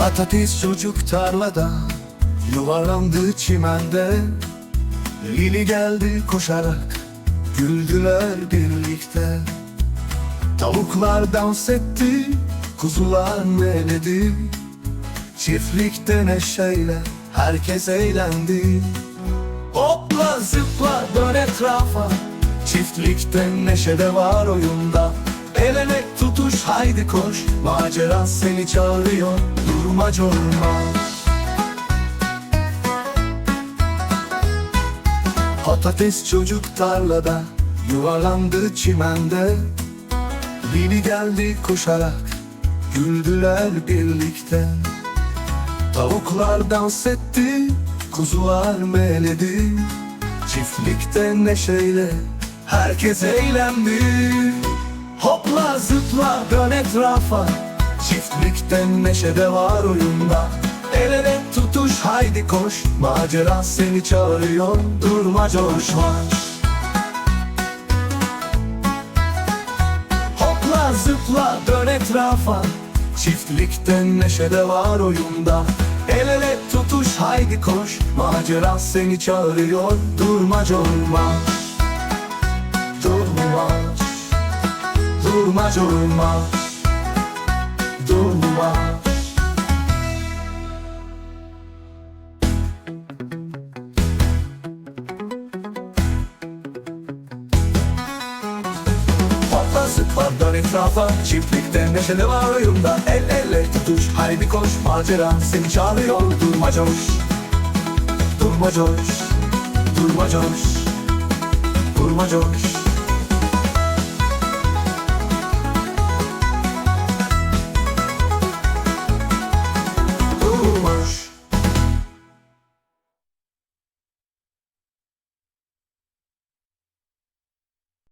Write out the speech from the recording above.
Patates çocuk tarlada Yuvarlandı çimende. Lili geldi koşarak Güldüler birlikte. Tavuklar dans etti Kuzular meledi. Çiftlikte neşeyle Herkes eğlendi. Hopla zıpla dön etrafa. Çiftlikte neşe de var oyunda El tutuş haydi koş. Macera seni çağırıyor. Durma durma Patates çocuk tarlada Yuvarlandı çimende. Lili geldi koşarak Güldüler birlikte. Tavuklar dans etti Kuzular meledi. Çiftlikte neşeyle Herkes eğlendi Zıpla dön etrafa Çiftlikte neşe de var oyunda. El ele tutuş haydi koş Macera seni çağırıyor Durma coş marş Hopla zıpla dön etrafa Çiftlikte neşe de var oyunda. El ele tutuş haydi koş Macera seni çağırıyor Durma durma Durma Durma durma. Durma. Hopla zıpla dön etrafa. Çiftlikte neşeli var oyunda. El ele tutuş. Haydi koş Macera seni çağırıyor. Durma coş. Durma coş. Durma coş. Durma coş